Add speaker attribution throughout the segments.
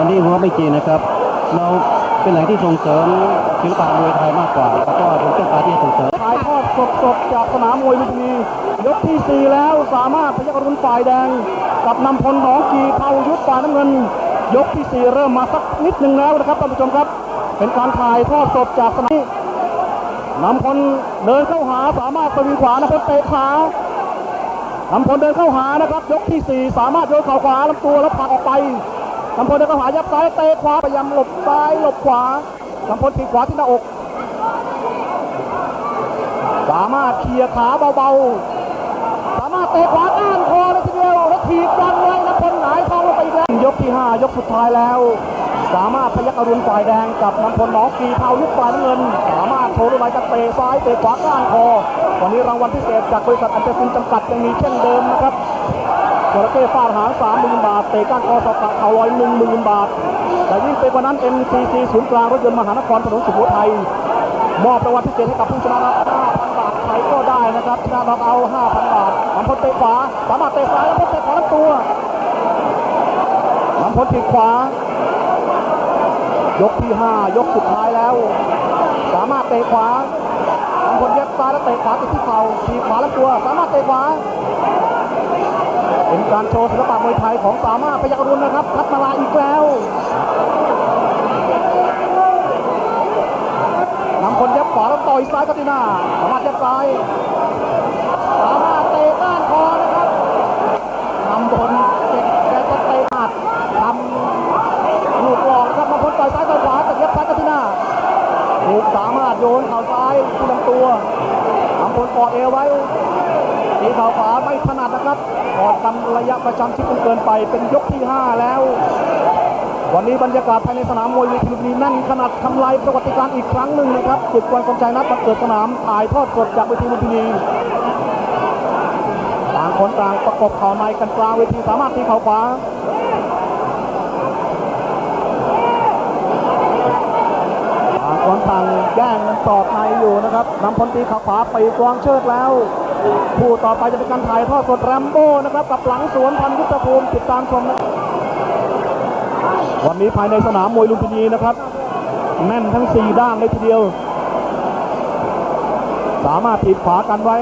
Speaker 1: อันนี้ผมว่าไม่จริงนะครับ เราเป็นแหล่งที่ส่งเสริมศิลปะมวยไทยมากกว่าแล้วก็ผมต้องการที่ส่งเสริม
Speaker 2: ถ่ายทอดสดๆจากสนามมวยลุมพินียกที่ 4 แล้วสามารถพยักรุนฝ่ายแดง กับนำพลหนองกีเผายุทธฝ่ายน้ำเงิน ยกที่ 4 เริ่มมาสักนิดหนึ่งแล้วนะครับท่านผู้ชมครับ เป็นการถ่ายทอดสดจากสนามนำพลเดินเข้าหาสามารถสวิงขวานะพลเตะขานำพลเดินเข้าหานะครับ ยกที่ 4 สามารถโยนเข่าขวาลำตัวแล้วผลักออกไป นำพลเดินเข้าหายับซ้ายเตะขวาพยายามหลบซ้ายหลบขวานำพลตีขวาที่หน้าอกสามารถเคลียร์ขาเบาๆ สามารถเตะขวาก้านคอเลยทีเดียวแล้วถีบดันเลยนะคนหงายท้องลงไปอีกแล้วยกที่ 5 ยกสุดท้ายแล้ว สามารถพยักอรุณฝ่ายแดงกับน้ำพลหนองกีเทายุคฝ่ายน้ำเงิน สามารถโชว์ด้วยลายจะเตะซ้ายเตะขวาก้านคอวันนี้รางวัลพิเศษจากบริษัทอันเตอร์ซินจำกัดยังมีเช่นเดิมนะครับ จระเข้ฟาดหางสามหมื่นบาท เตะก้านคอสกัดเข่าลอยหนึ่งหมื่นบาท แต่ยิ่งเป็นวันนั้น MCC ศูนย์กลางรถยนต์มหานครถนนสุโขทัยมอบรางวัลพิเศษให้กับผู้ชนะรับ5,000 บาทใครก็ได้นะครับชนะเราเอา 5,000 บาทน้ำพลเตะขวา สามารถเตะซ้ายน้ำพลเตะขวาลำตัวน้ำพลถีบขวา ยกที่ 5 ยกสุดท้ายแล้ว สามารถเตะขวาน้ำพลเย็บซ้ายแล้วเตะขวาติดที่เข่าถีขวาลำตัว สามารถเตะขวา เป็นการโชว์ศิลปะมวยไทยของสามารถพยักรุณนะครับพัฒนาอีกแล้วนำคนยับขวาแล้วต่อยซ้ายก็ที่หน้าสามารถยับซ้าย สามารถเตะก้านคอนะครับนำพลเจ็บแกก็เตะหัดทำลูกหลอกนะครับนำพลต่อยซ้ายต่อยขวาแต่ยับซ้ายก็ที่หน้าถูกสามารถโยนเข่าซ้ายที่ลำตัวนำพลกอดเอวไว้ ตีเข่าขวาไม่ถนัดนะครับกอดกันระยะประชันชิดเกินไปเป็นยกที่ 5 แล้ว วันนี้บรรยากาศภายในสนามมวยวีทีนีแน่นขนาดทำลายประวัติการอีกครั้งหนึ่งนะครับศึกวันสมชัยนัดมาเกิดสนามถ่ายทอดสดจากเวทีลุมพินีต่างคนต่างประกบเข่าในกันกลางเวทีสามารถตีเข่าขวาต่างคนต่างแย่งกันสอดในอยู่นะครับนำพลตีเข่าขวาไปกวางเชิดแล้ว ผู้ต่อไปจะเป็นการถ่ายทอดสดแรมโบ้นะครับ กับหลังสวนพันยุทธภูมิติดตามชมนะวันนี้ภายในสนามมวยลุมพินีนะครับ แน่นทั้ง 4 ด้านเลยทีเดียว สามารถถีบขวากันไว้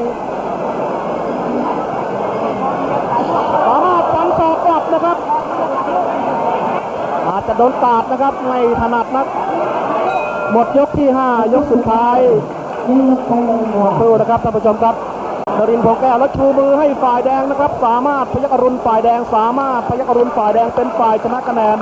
Speaker 2: สามารถฟันศอกกลับนะครับ อาจจะโดนตาดนะครับไม่ถนัดนัก หมดยกที่ 5 ยกสุดท้ายสู้นะครับท่านผู้ชมครับ นรินทร์พงแก้วและชูมือให้ฝ่ายแดงนะครับ สามารถพยักอรุณฝ่ายแดง สามารถพยักอรุณฝ่ายแดงเป็นฝ่ายชนะคะแนน